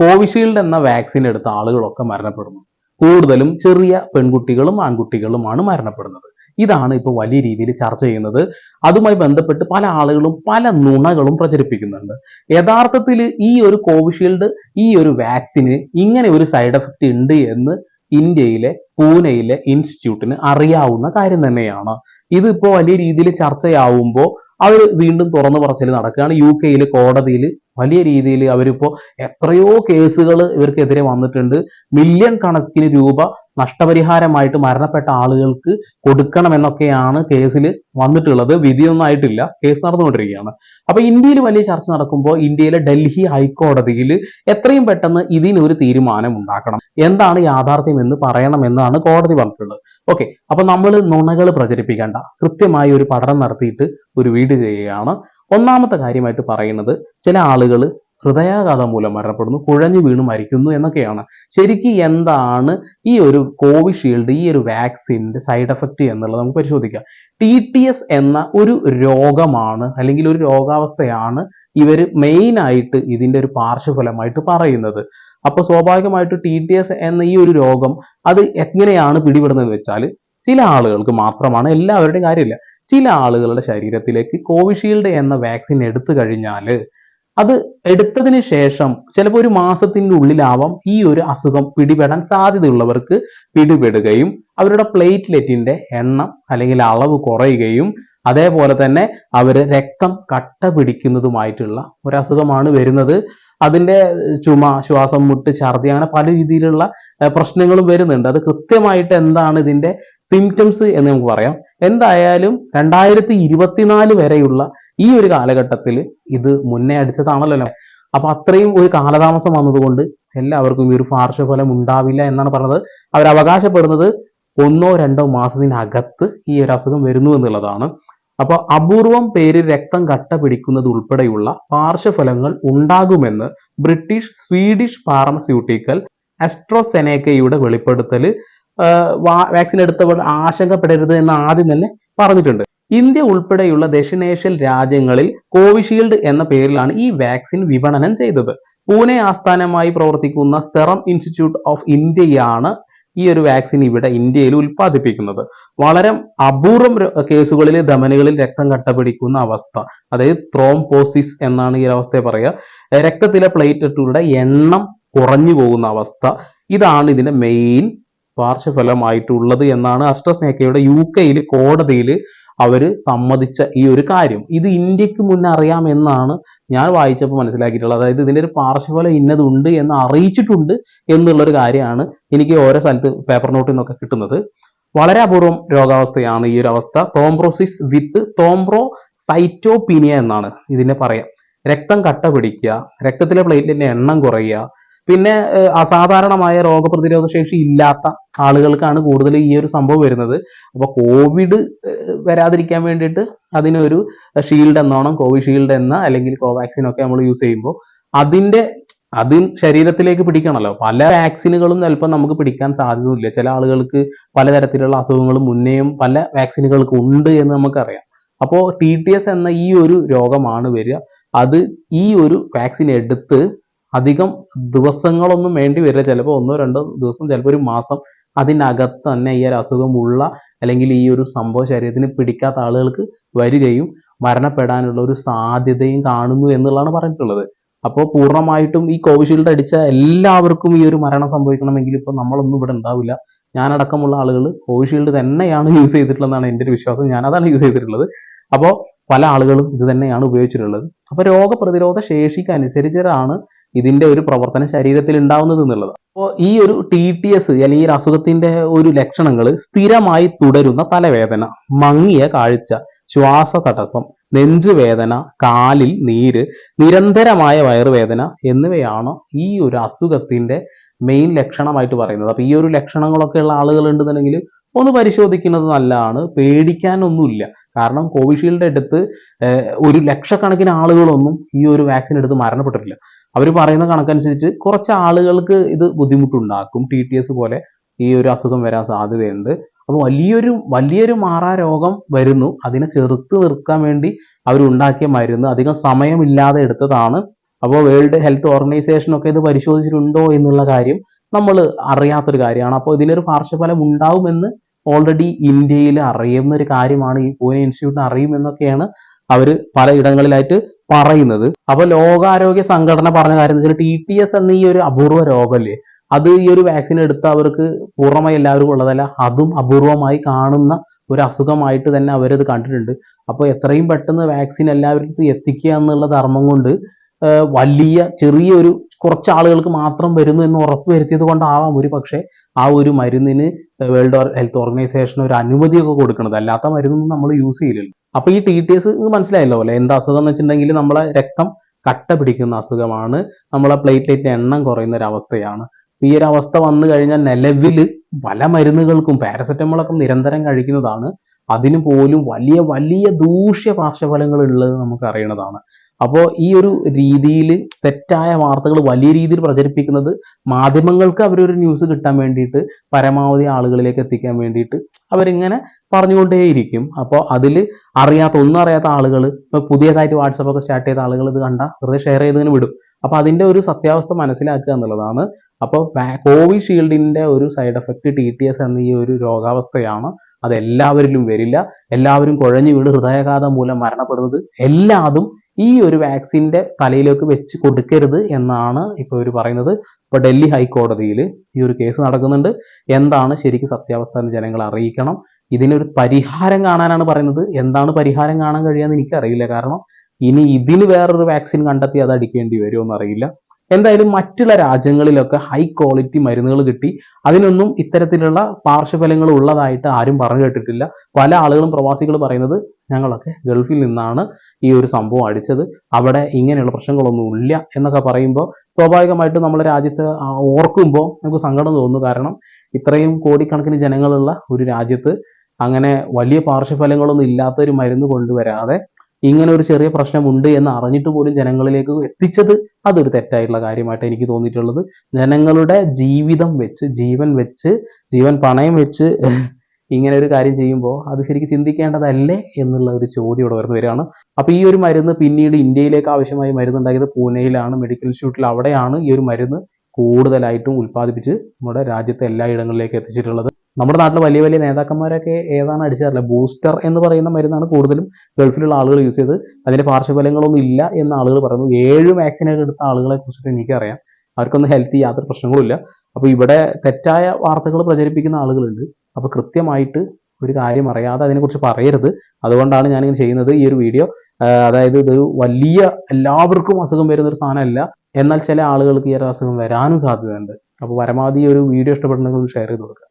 Covishield എന്ന vaccine എടുത്ത ആളുകളൊക്കെ മരണപ്പെടുന്നു. കൂടുതലും ചെറിയ പെൺകുട്ടികളും ആൺകുട്ടികളുമാണ് മരണപ്പെടുന്നത്. ഇതാണ് ഇപ്പോൾ വലിയ രീതിയിൽ ചർച്ച ചെയ്യുന്നത്. അതുമായി ബന്ധപ്പെട്ട് പല ആളുകളും പല നുണകളും പ്രചരിപ്പിക്കുന്നുണ്ട്. യഥാർത്ഥത്തിൽ ഈ ഒരു കോവിഷീൽഡ് ഈ ഒരു വാക്സിന് ഇങ്ങനെ ഒരു സൈഡ് എഫക്റ്റ് ഉണ്ട് എന്ന് ഇന്ത്യയിലെ പൂനെയിലെ ഇൻസ്റ്റിറ്റ്യൂട്ടിന് അറിയാവുന്ന കാര്യം തന്നെയാണ്. ഇതിപ്പോ വലിയ രീതിയിൽ ചർച്ചയാവുമ്പോൾ അവർ വീണ്ടും തുറന്നു പറച്ചിൽ നടക്കുകയാണ്. യു കെയിൽ കോടതിയിൽ വലിയ രീതിയിൽ അവരിപ്പോ എത്രയോ കേസുകൾ ഇവർക്കെതിരെ വന്നിട്ടുണ്ട്. മില്യൺ കണക്കിന് രൂപ നഷ്ടപരിഹാരമായിട്ട് മരണപ്പെട്ട ആളുകൾക്ക് കൊടുക്കണമെന്നൊക്കെയാണ് കേസിൽ വന്നിട്ടുള്ളത്. വിധിയൊന്നും ആയിട്ടില്ല കേസ് നടന്നുകൊണ്ടിരിക്കുകയാണ്. അപ്പൊ ഇന്ത്യയിൽ വലിയ ചർച്ച നടക്കുമ്പോൾ ഇന്ത്യയിലെ ഡൽഹി ഹൈക്കോടതിയിൽ എത്രയും പെട്ടെന്ന് ഇതിനൊരു തീരുമാനം ഉണ്ടാക്കണം. എന്താണ് യാഥാർത്ഥ്യം എന്ന് പറയണമെന്നാണ് കോടതി പറഞ്ഞിട്ടുള്ളത്. ഓക്കെ. അപ്പൊ നമ്മൾ നുണകൾ പ്രചരിപ്പിക്കേണ്ട. കൃത്യമായി ഒരു പഠനം നടത്തിയിട്ട് ഒരു വീട് ചെയ്യുകയാണ്. ഒന്നാമത്തെ കാര്യമായിട്ട് പറയുന്നത് ചില ആളുകൾ ഹൃദയാഘാതം മൂലം മരണപ്പെടുന്നു കുഴഞ്ഞു വീണ് മരിക്കുന്നു എന്നൊക്കെയാണ്. ശരിക്കും എന്താണ് ഈ ഒരു കോവിഷീൽഡ് ഈ ഒരു വാക്സിന്റെ സൈഡ് എഫക്റ്റ് എന്നുള്ളത് നമുക്ക് പരിശോധിക്കാം. ടി ടി എസ് എന്ന ഒരു രോഗമാണ് അല്ലെങ്കിൽ ഒരു രോഗാവസ്ഥയാണ് ഇവർ മെയിനായിട്ട് ഇതിന്റെ ഒരു പാർശ്വഫലമായിട്ട് പറയുന്നത്. അപ്പോൾ സ്വാഭാവികമായിട്ട് ടി ടി എസ് എന്ന ഈ ഒരു രോഗം അത് എങ്ങനെയാണ് പിടിപെടുന്നത് വെച്ചാൽ ചില ആളുകൾക്ക് മാത്രമാണ് എല്ലാവരുടെയും കാര്യമില്ല. ചില ആളുകളുടെ ശരീരത്തിലേക്ക് കോവിഷീൽഡ് എന്ന വാക്സിൻ എടുത്തു കഴിഞ്ഞാൽ അത് എടുത്തതിന് ശേഷം ചിലപ്പോൾ ഒരു മാസത്തിന്റെ ഉള്ളിലാവാം ഈ ഒരു അസുഖം പിടിപെടാൻ സാധ്യതയുള്ളവർക്ക് പിടിപെടുകയും അവരുടെ പ്ലേറ്റ്ലെറ്റിന്റെ എണ്ണം അല്ലെങ്കിൽ അളവ് കുറയുകയും അതേപോലെ തന്നെ അവർ രക്തം കട്ട പിടിക്കുന്നതുമായിട്ടുള്ള ഒരു അസുഖമാണ് വരുന്നത്. അതിന്റെ ചുമ ശ്വാസം മുട്ട് ഛർദി അങ്ങനെ പല രീതിയിലുള്ള പ്രശ്നങ്ങളും വരുന്നുണ്ട്. അത് കൃത്യമായിട്ട് എന്താണ് ഇതിന്റെ സിംറ്റംസ് എന്ന് നമുക്ക് പറയാം. എന്തായാലും രണ്ടായിരത്തി ഇരുപത്തിനാല് വരെയുള്ള ഈ ഒരു കാലഘട്ടത്തിൽ ഇത് മുന്നേ അടിച്ചതാണല്ലോ. അപ്പൊ അത്രയും ഒരു കാലതാമസം വന്നതുകൊണ്ട് എല്ലാവർക്കും ഈ ഒരു പാർശ്വഫലം ഉണ്ടാവില്ല എന്നാണ് പറഞ്ഞത്. അവർ അവകാശപ്പെടുന്നത് ഒന്നോ രണ്ടോ മാസത്തിനകത്ത് ഈ ഒരു അസുഖം വരുന്നു എന്നുള്ളതാണ്. അപ്പൊ അപൂർവം പേര് രക്തം കട്ട പിടിക്കുന്നത് ഉൾപ്പെടെയുള്ള പാർശ്വഫലങ്ങൾ ഉണ്ടാകുമെന്ന് ബ്രിട്ടീഷ് സ്വീഡിഷ് ഫാർമസ്യൂട്ടിക്കൽ അസ്ട്രോസെനേക്കയുടെ വെളിപ്പെടുത്തൽ വാക്സിൻ എടുത്തവർ ആശങ്കപ്പെടരുത് എന്ന് ആദ്യം തന്നെ പറഞ്ഞിട്ടുണ്ട്. ഇന്ത്യ ഉൾപ്പെടെയുള്ള ദക്ഷിണേഷ്യൻ രാജ്യങ്ങളിൽ കോവിഷീൽഡ് എന്ന പേരിലാണ് ഈ വാക്സിൻ വിപണനം ചെയ്തത്. പൂനെ ആസ്ഥാനമായി പ്രവർത്തിക്കുന്ന സെറം ഇൻസ്റ്റിറ്റ്യൂട്ട് ഓഫ് ഇന്ത്യയാണ് ഈ ഒരു വാക്സിൻ ഇവിടെ ഇന്ത്യയിൽ ഉൽപ്പാദിപ്പിക്കുന്നത്. വളരെ അപൂർവം കേസുകളിൽ ധമനികളിൽ രക്തം കട്ടപിടിക്കുന്ന അവസ്ഥ. അതായത് ത്രോംപോസിസ് എന്നാണ് ഈ അവസ്ഥയെ പറയുക. രക്തത്തിലെ പ്ലേറ്റ്ലെറ്റുകളുടെ എണ്ണം കുറഞ്ഞു പോകുന്ന അവസ്ഥ. ഇതാണ് ഇതിന്റെ മെയിൻ പാർശ്വഫലമായിട്ടുള്ളത് എന്നാണ് അസ്ട്രസ്നേക്കയുടെ യു കെയിൽ കോടതിയിൽ അവർ സമ്മതിച്ച ഈ ഒരു കാര്യം. ഇത് ഇന്ത്യയ്ക്ക് മുന്നേ അറിയാമെന്നാണ് ഞാൻ വായിച്ചപ്പോൾ മനസ്സിലാക്കിയിട്ടുള്ളത്. അതായത് ഇതിന്റെ ഒരു പാർശ്വഫലം ഇന്നതുണ്ട് എന്ന് അറിയിച്ചിട്ടുണ്ട് എന്നുള്ളൊരു കാര്യമാണ് എനിക്ക് ഓരോ സ്ഥലത്ത് പേപ്പർ നോട്ടിൽ നിന്നൊക്കെ കിട്ടുന്നത്. വളരെ അപൂർവം രോഗാവസ്ഥയാണ് ഈ ഒരു അവസ്ഥ. തോംബ്രോസിസ് വിത്ത് തോംബ്രോ സൈറ്റോപീനിയ എന്നാണ് ഇതിനെ പറയാം. രക്തം കട്ട പിടിക്കുക രക്തത്തിലെ പ്ലേറ്റിന്റെ എണ്ണം കുറയുക പിന്നെ അസാധാരണമായ രോഗപ്രതിരോധ ശേഷി ഇല്ലാത്ത ആളുകൾക്കാണ് കൂടുതൽ ഈ ഒരു സംഭവം വരുന്നത്. അപ്പൊ കോവിഡ് വരാതിരിക്കാൻ വേണ്ടിയിട്ട് അതിനൊരു ഷീൽഡ് എന്നോണം കോവിഷീൽഡ് എന്ന അല്ലെങ്കിൽ കോവാക്സിൻ ഒക്കെ നമ്മൾ യൂസ് ചെയ്യുമ്പോൾ അതിന്റെ അത് ശരീരത്തിലേക്ക് പിടിക്കണമല്ലോ. പല വാക്സിനുകളും ചിലപ്പോൾ നമുക്ക് പിടിക്കാൻ സാധ്യതയില്ല ചില ആളുകൾക്ക് പലതരത്തിലുള്ള അസുഖങ്ങളും മുന്നേയും പല വാക്സിനുകൾക്ക് ഉണ്ട് എന്ന് നമുക്കറിയാം. അപ്പോൾ ടി ടി എസ് എന്ന ഈ ഒരു രോഗമാണ് വരിക. അത് ഈ ഒരു വാക്സിൻ എടുത്ത് അധികം ദിവസങ്ങളൊന്നും വേണ്ടി വരില്ല. ചിലപ്പോൾ ഒന്നോ രണ്ടോ ദിവസം ചിലപ്പോൾ ഒരു മാസം അതിനകത്ത് തന്നെ ഈ ഒരു അസുഖമുള്ള അല്ലെങ്കിൽ ഈ ഒരു സംഭവം ശരീരത്തിന് പിടിക്കാത്ത ആളുകൾക്ക് വരികയും മരണപ്പെടാനുള്ള ഒരു സാധ്യതയും കാണുന്നു എന്നുള്ളതാണ് പറഞ്ഞിട്ടുള്ളത്. അപ്പോൾ പൂർണമായിട്ടും ഈ കോവിഷീൽഡ് അടിച്ച എല്ലാവർക്കും ഈ ഒരു മരണം സംഭവിക്കണമെങ്കിൽ ഇപ്പോൾ നമ്മളൊന്നും ഇവിടെ ഉണ്ടാവില്ല. ഞാനടക്കമുള്ള ആളുകൾ കോവിഷീൽഡ് തന്നെയാണ് യൂസ് ചെയ്തിട്ടുള്ളതെന്നാണ് എന്റെ ഒരു വിശ്വാസം. ഞാൻ അതാണ് യൂസ് ചെയ്തിട്ടുള്ളത്. അപ്പോൾ പല ആളുകളും ഇത് തന്നെയാണ് ഉപയോഗിച്ചിട്ടുള്ളത്. അപ്പോൾ രോഗപ്രതിരോധ ശേഷിക്ക് ഇതിന്റെ ഒരു പ്രവർത്തനം ശരീരത്തിൽ ഉണ്ടാവുന്നത് എന്നുള്ളത്. അപ്പോൾ ഈ ഒരു ടി ടി എസ് അല്ലെങ്കിൽ അസുഖത്തിന്റെ ഒരു ലക്ഷണങ്ങൾ സ്ഥിരമായി തുടരുന്ന തലവേദന മങ്ങിയ കാഴ്ച ശ്വാസ തടസ്സം നെഞ്ചുവേദന കാലിൽ നീര് നിരന്തരമായ വയറുവേദന എന്നിവയാണ് ഈ ഒരു അസുഖത്തിന്റെ മെയിൻ ലക്ഷണമായിട്ട് പറയുന്നത്. അപ്പൊ ഈ ഒരു ലക്ഷണങ്ങളൊക്കെ ഉള്ള ആളുകൾ ഉണ്ടെന്നുണ്ടെങ്കിൽ ഒന്ന് പരിശോധിക്കുന്നത് നല്ലതാണ്. പേടിക്കാനൊന്നുമില്ല. കാരണം കോവിഷീൽഡ് എടുത്ത് ഒരു ലക്ഷക്കണക്കിന് ആളുകളൊന്നും ഈ ഒരു വാക്സിൻ എടുത്ത് മരണപ്പെട്ടിട്ടില്ല. അവർ പറയുന്ന കണക്കനുസരിച്ച് കുറച്ച് ആളുകൾക്ക് ഇത് ബുദ്ധിമുട്ടുണ്ടാക്കും. ടി ടി എസ് പോലെ ഈ ഒരു അസുഖം വരാൻ സാധ്യതയുണ്ട്. അപ്പോൾ വലിയൊരു വലിയൊരു മാറാ രോഗം വരുന്നു. അതിനെ ചെറുത്ത് നിർക്കാൻ വേണ്ടി അവർ ഉണ്ടാക്കിയ മരുന്ന്. അധികം സമയമില്ലാതെ എടുത്തതാണ്. അപ്പോൾ വേൾഡ് ഹെൽത്ത് ഓർഗനൈസേഷൻ ഒക്കെ ഇത് പരിശോധിച്ചിട്ടുണ്ടോ എന്നുള്ള കാര്യം നമ്മൾ അറിയാത്തൊരു കാര്യമാണ്. അപ്പോൾ ഇതിലൊരു പാർശ്വഫലം ഉണ്ടാവുമെന്ന് ഓൾറെഡി ഇന്ത്യയിൽ അറിയുന്ന ഒരു കാര്യമാണ്. ഈ പൂനെ ഇൻസ്റ്റിറ്റ്യൂട്ടിന് അറിയുമെന്നൊക്കെയാണ് അവർ പല ഇടങ്ങളിലായിട്ട് പറയുന്നത്. അപ്പൊ ലോകാരോഗ്യ സംഘടന പറഞ്ഞ കാര്യം വെച്ചാൽ ടി ടി എസ് എന്ന ഈ ഒരു അപൂർവ രോഗമല്ലേ അത് ഈ ഒരു വാക്സിൻ എടുത്ത അവർക്ക് പൂർണമായി എല്ലാവർക്കും ഉള്ളതല്ല അതും അപൂർവമായി കാണുന്ന ഒരു അസുഖമായിട്ട് തന്നെ അവരത് കണ്ടിട്ടുണ്ട്. അപ്പോൾ എത്രയും പെട്ടെന്ന് വാക്സിൻ എല്ലാവർക്കും എത്തിക്കുക എന്നുള്ള ധർമ്മം കൊണ്ട് ആ, ചെറിയ ഒരു കുറച്ച് ആളുകൾക്ക് മാത്രം വരുന്നു എന്ന് ഉറപ്പ് വരുത്തിയത് കൊണ്ടാവാം ഒരു പക്ഷേ ആ ഒരു മരുന്നിന് വേൾഡ് ഹെൽത്ത് ഓർഗനൈസേഷൻ ഒരു അനുമതിയൊക്കെ കൊടുക്കുന്നത്. അല്ലാത്ത മരുന്നൊന്നും നമ്മൾ യൂസ് ചെയ്യില്ലല്ലോ അപ്പൊ ഈ ടി ടി എസ് മനസ്സിലായല്ലോ അല്ലെ? എന്താ അസുഖം എന്ന് വെച്ചിട്ടുണ്ടെങ്കിൽ നമ്മളെ രക്തം കട്ട പിടിക്കുന്ന അസുഖമാണ്. നമ്മളെ പ്ലേറ്റ്ലേറ്റിന്റെ എണ്ണം കുറയുന്ന ഒരു അവസ്ഥയാണ് ഈ ഒരു അവസ്ഥ വന്നു കഴിഞ്ഞാൽ നിലവിൽ പല മരുന്നുകൾക്കും പാരസെറ്റമോളൊക്കെ നിരന്തരം കഴിക്കുന്നതാണ്. അതിനു പോലും വലിയ വലിയ ദൂഷ്യ പാർശ്വഫലങ്ങൾ ഉള്ളത് നമുക്ക് അറിയണതാണ് അപ്പോൾ ഈ ഒരു രീതിയിൽ തെറ്റായ വാർത്തകൾ വലിയ രീതിയിൽ പ്രചരിപ്പിക്കുന്നത് മാധ്യമങ്ങൾക്ക് അവരൊരു ന്യൂസ് കിട്ടാൻ വേണ്ടിയിട്ട് പരമാവധി ആളുകളിലേക്ക് എത്തിക്കാൻ വേണ്ടിയിട്ട് അവരിങ്ങനെ പറഞ്ഞുകൊണ്ടേയിരിക്കും. അപ്പോൾ അതിൽ അറിയാത്ത ഒന്നും അറിയാത്ത ആളുകൾ ഇപ്പോൾ പുതിയതായിട്ട് വാട്സപ്പൊക്കെ സ്റ്റാർട്ട് ചെയ്ത ആളുകൾ ഇത് കണ്ട വെറുതെ ഷെയർ ചെയ്തതിന് വിടും. അപ്പോൾ അതിന്റെ ഒരു സത്യാവസ്ഥ മനസ്സിലാക്കുക എന്നുള്ളതാണ്. അപ്പോൾ കോവിഷീൽഡിന്റെ ഒരു side effect T T S എന്ന ഈ ഒരു രോഗാവസ്ഥയാണ്. അത് എല്ലാവരിലും വരില്ല. എല്ലാവരും കുഴഞ്ഞു വീട് ഹൃദയാഘാതം മൂലം മരണപ്പെടുന്നത് എല്ലാതും ഈ ഒരു വാക്സിന്റെ തലയിലേക്ക് വെച്ച് കൊടുക്കരുത് എന്നാണ് ഇപ്പോൾ ഇവർ പറയുന്നത്. ഇപ്പോൾ ഡൽഹി ഹൈക്കോടതിയിൽ ഈ ഒരു കേസ് നടക്കുന്നുണ്ട്. എന്താണ് ശരിക്കും സത്യാവസ്ഥ എന്ന് ജനങ്ങൾ അറിയിക്കണം. ഇതിനൊരു പരിഹാരം കാണാനാണ് പറയുന്നത്. എന്താണ് പരിഹാരം കാണാൻ കഴിയാന്ന് എനിക്കറിയില്ല. കാരണം ഇനി ഇതിന് വേറൊരു വാക്സിൻ കണ്ടെത്തി അത് അടിക്കേണ്ടി വരുമോ അറിയില്ല എന്തായാലും മറ്റുള്ള രാജ്യങ്ങളിലൊക്കെ ഹൈ ക്വാളിറ്റി മരുന്നുകൾ കിട്ടി. അതിനൊന്നും ഇത്തരത്തിലുള്ള പാർശ്വഫലങ്ങൾ ഉള്ളതായിട്ട് ആരും പറഞ്ഞു കേട്ടിട്ടില്ല. പല ആളുകളും പ്രവാസികൾ പറയുന്നത് ഞങ്ങളൊക്കെ ഗൾഫിൽ നിന്നാണ് ഈ ഒരു സംഭവം അടിച്ചത്. അവിടെ ഇങ്ങനെയുള്ള പ്രശ്നങ്ങളൊന്നും ഇല്ല എന്നൊക്കെ പറയുമ്പോൾ സ്വാഭാവികമായിട്ടും നമ്മുടെ രാജ്യത്ത് ഓർക്കുമ്പോൾ നമുക്ക് സങ്കടം തോന്നുന്നു കാരണം ഇത്രയും കോടിക്കണക്കിന് ജനങ്ങളുള്ള ഒരു രാജ്യത്ത് അങ്ങനെ വലിയ പാർശ്വഫലങ്ങളൊന്നും ഇല്ലാത്ത ഒരു മരുന്ന് കൊണ്ടുവരാതെ ഇങ്ങനെ ഒരു ചെറിയ പ്രശ്നമുണ്ട് എന്ന് അറിഞ്ഞിട്ട് പോലും ജനങ്ങളിലേക്ക് എത്തിച്ചത് അതൊരു തെറ്റായിട്ടുള്ള കാര്യമായിട്ട് എനിക്ക് തോന്നിയിട്ടുള്ളത്. ജനങ്ങളുടെ ജീവിതം വെച്ച് ജീവൻ വെച്ച് ജീവൻ പണയം വെച്ച് ഇങ്ങനെ ഒരു കാര്യം ചെയ്യുമ്പോൾ അത് ശരിക്കും ചിന്തിക്കേണ്ടതല്ലേ എന്നുള്ള ഒരു ചോദ്യം ഇവിടെ വരുന്ന വരികയാണ്. അപ്പൊ ഈ ഒരു മരുന്ന് പിന്നീട് ഇന്ത്യയിലേക്ക് ആവശ്യമായി മരുന്ന് ഉണ്ടാക്കിയത് പൂനെയിലാണ് മെഡിക്കൽ ഇൻസ്റ്റിറ്റ്യൂട്ടിൽ അവിടെയാണ് ഈ ഒരു മരുന്ന് കൂടുതലായിട്ടും ഉൽപ്പാദിപ്പിച്ച് നമ്മുടെ രാജ്യത്തെ എല്ലായിടങ്ങളിലേക്ക് എത്തിച്ചിട്ടുള്ളത്. നമ്മുടെ നാട്ടിൽ വലിയ വലിയ നേതാക്കന്മാരൊക്കെ ഏതാണ് അടിച്ചറിയില്ല ബൂസ്റ്റർ എന്ന് പറയുന്ന മരുന്നാണ് കൂടുതലും ഗൾഫിലുള്ള ആളുകൾ യൂസ് ചെയ്ത് അതിന്റെ പാർശ്വഫലങ്ങളൊന്നും ഇല്ല എന്ന് ആളുകൾ പറയുന്നു. ഏഴ് വാക്സിനൊക്കെ എടുത്ത ആളുകളെ കുറിച്ചിട്ട് എനിക്കറിയാം. അവർക്കൊന്നും ഹെൽത്ത് യാതൊരു പ്രശ്നങ്ങളുമില്ല അപ്പോൾ അപ്പൊ ഇവിടെ തെറ്റായ വാർത്തകൾ പ്രചരിപ്പിക്കുന്ന ആളുകളുണ്ട്. അപ്പോൾ കൃത്യമായിട്ട് ഒരു കാര്യം അറിയാതെ അതിനെക്കുറിച്ച് പറയരുത്. അതുകൊണ്ടാണ് ഞാനിങ്ങനെ ചെയ്യുന്നത് ഈ ഒരു വീഡിയോ. അതായത് ഇത് വലിയ എല്ലാവർക്കും അസുഖം വരുന്ന ഒരു സാധനമല്ല. എന്നാൽ ചില ആളുകൾക്ക് ഈ ഒരു അസുഖം വരാനും സാധ്യതയുണ്ട്. അപ്പോൾ പരമാവധി ഈ ഒരു വീഡിയോ ഇഷ്ടപ്പെടുന്നെങ്കിൽ ഷെയർ ചെയ്ത് കൊടുക്കുക.